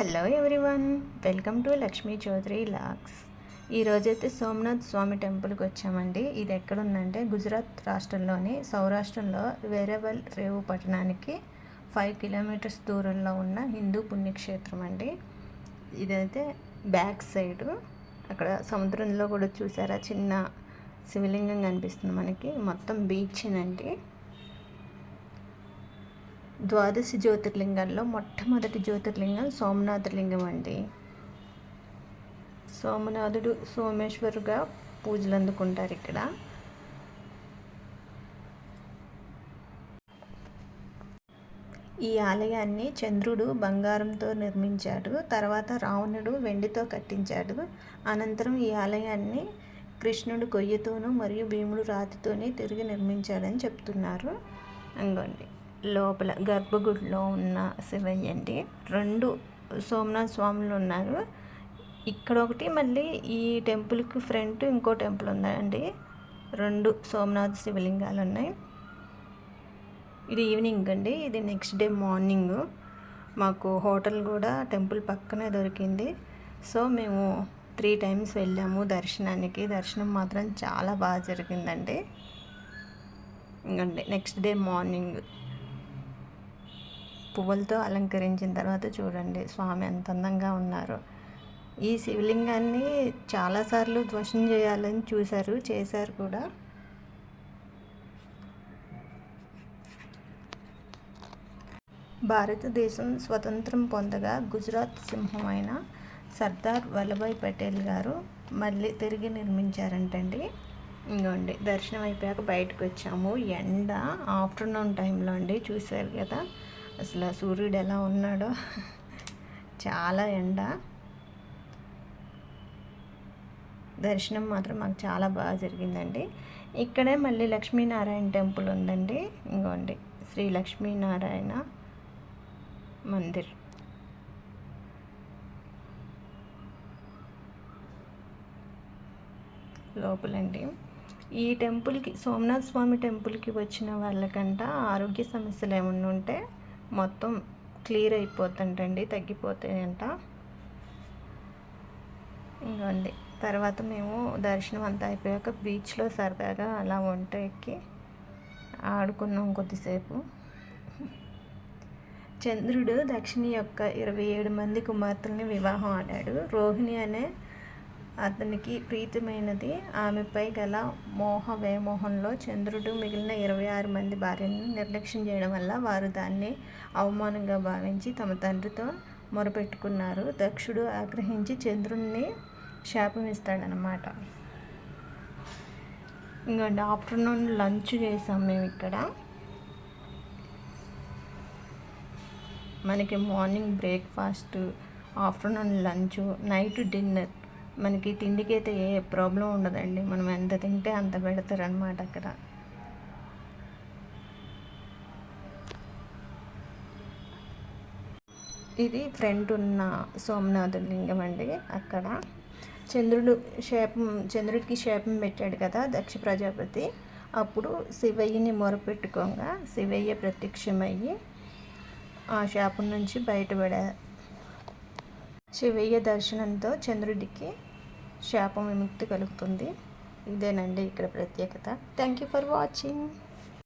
Hello everyone welcome to Lakshmi Chaudhary lakhs ఈరోజైతే సోమనాథ్ స్వామి టెంపుల్కి వచ్చామండి. ఇది ఎక్కడుందంటే గుజరాత్ రాష్ట్రంలోని సౌరాష్ట్రంలో వేరేవల్ రేవు పట్టణానికి ఫైవ్ కిలోమీటర్స్ దూరంలో ఉన్న హిందూ పుణ్యక్షేత్రం అండి. ఇదైతే బ్యాక్ సైడు. అక్కడ సముద్రంలో కూడా చూసారా? చిన్న శివలింగం కనిపిస్తుంది మనకి. మొత్తం బీచ్ అండి. ద్వాదశి జ్యోతిర్లింగాల్లో మొట్టమొదటి జ్యోతిర్లింగం సోమనాథలింగం అండి. సోమనాథుడు సోమేశ్వరుగా పూజలు అందుకుంటారు ఇక్కడ. ఈ ఆలయాన్ని చంద్రుడు బంగారంతో నిర్మించాడు తర్వాత రావణుడు వెండితో కట్టించాడు. అనంతరం ఈ ఆలయాన్ని కృష్ణుడు కొయ్యతోనూ మరియు భీముడు రాతితోనే తిరిగి నిర్మించాడని చెప్తున్నారు. అంగండి. లోపల గర్భగుడిలో ఉన్న శివయ్య అండి. రెండు సోమనాథ్ స్వాములు ఉన్నారు. ఇక్కడ ఒకటి మళ్ళీ ఈ టెంపుల్కి ఫ్రంట్ ఇంకో టెంపుల్ ఉందండి. రెండు సోమనాథ్ శివలింగాలు ఉన్నాయి. ఇది ఈవినింగ్ అండి. ఇది నెక్స్ట్ డే మార్నింగ్. మాకు హోటల్ కూడా టెంపుల్ పక్కనే దొరికింది. సో మేము త్రీ టైమ్స్ వెళ్ళాము దర్శనానికి. దర్శనం మాత్రం చాలా బాగా జరిగిందండి. ఇంకండి నెక్స్ట్ డే మార్నింగ్. పువ్వులతో అలంకరించిన తర్వాత చూడండి స్వామి ఎంత అందంగా ఉన్నారు. ఈ శివలింగాన్ని చాలాసార్లు ధ్వసం చేయాలని చూశారు చేశారు కూడా. భారతదేశం స్వతంత్రం పొందగా గుజరాత్ సింహమైన సర్దార్ వల్లభాయ్ పటేల్ గారు మళ్ళీ తిరిగి నిర్మించారంటండి. ఇంకోండి దర్శనం అయిపోయాక బయటకు వచ్చాము ఎండ ఆఫ్టర్నూన్ టైంలో అండి చూశారు కదా. అసలు సూర్యుడు ఎలా ఉన్నాడో. చాలా ఎండ. దర్శనం మాత్రం మాకు చాలా బాగా జరిగిందండి. ఇక్కడే మళ్ళీ లక్ష్మీనారాయణ టెంపుల్ ఉందండి. ఇంకోండి శ్రీ లక్ష్మీనారాయణ మందిర్. లోపలండి. ఈ టెంపుల్కి సోమనాథ్ స్వామి టెంపుల్కి వచ్చిన వాళ్ళకంట ఆరోగ్య సమస్యలు ఏమన్నా ఉంటే మొత్తం క్లియర్ అయిపోతుంటండి తగ్గిపోతాయంట. ఇంకోండి తర్వాత మేము దర్శనం అంతా అయిపోయాక బీచ్లో సరదాగా అలా వంట ఎక్కి ఆడుకున్నాం కొద్దిసేపు. చంద్రుడు దక్షిణి యొక్క ఇరవై ఏడు మంది కుమార్తెల్ని వివాహం ఆడాడు. రోహిణి అనే అతనికి ప్రీతమైనది. ఆమెపై గల మోహ వేమోహంలో చంద్రుడు మిగిలిన ఇరవై ఆరు మంది భార్యను నిర్లక్ష్యం చేయడం వల్ల వారు దాన్ని అవమానంగా భావించి తమ తండ్రితో మొరపెట్టుకున్నారు. దక్షుడు ఆగ్రహించి చంద్రుణ్ణి శాపం ఇస్తాడనమాట ఇంకోండి ఆఫ్టర్నూన్ లంచ్ చేసాం మేము ఇక్కడ. మనకి morning breakfast afternoon lunch night dinner. మనకి తిండికి అయితే ఏ ప్రాబ్లం ఉండదండి. మనం ఎంత తింటే అంత పెడతారు అనమాట అక్కడ. ఇది ఫ్రంట్ ఉన్న సోమనాథ లింగం అండి. అక్కడ చంద్రుడు శాపం చంద్రుడికి శాపం పెట్టాడు కదా దక్ష ప్రజాపతి. అప్పుడు శివయ్యని మొరపెట్టుకోగా శివయ్య ప్రత్యక్షమయ్యి ఆ శాపం నుంచి బయటపడారు శివయ్య దర్శనంతో చంద్రుడికి శాపం విముక్తి కలుగుతుంది. ఇదేనండి ఇక్కడ ప్రత్యేకత. Thank you for watching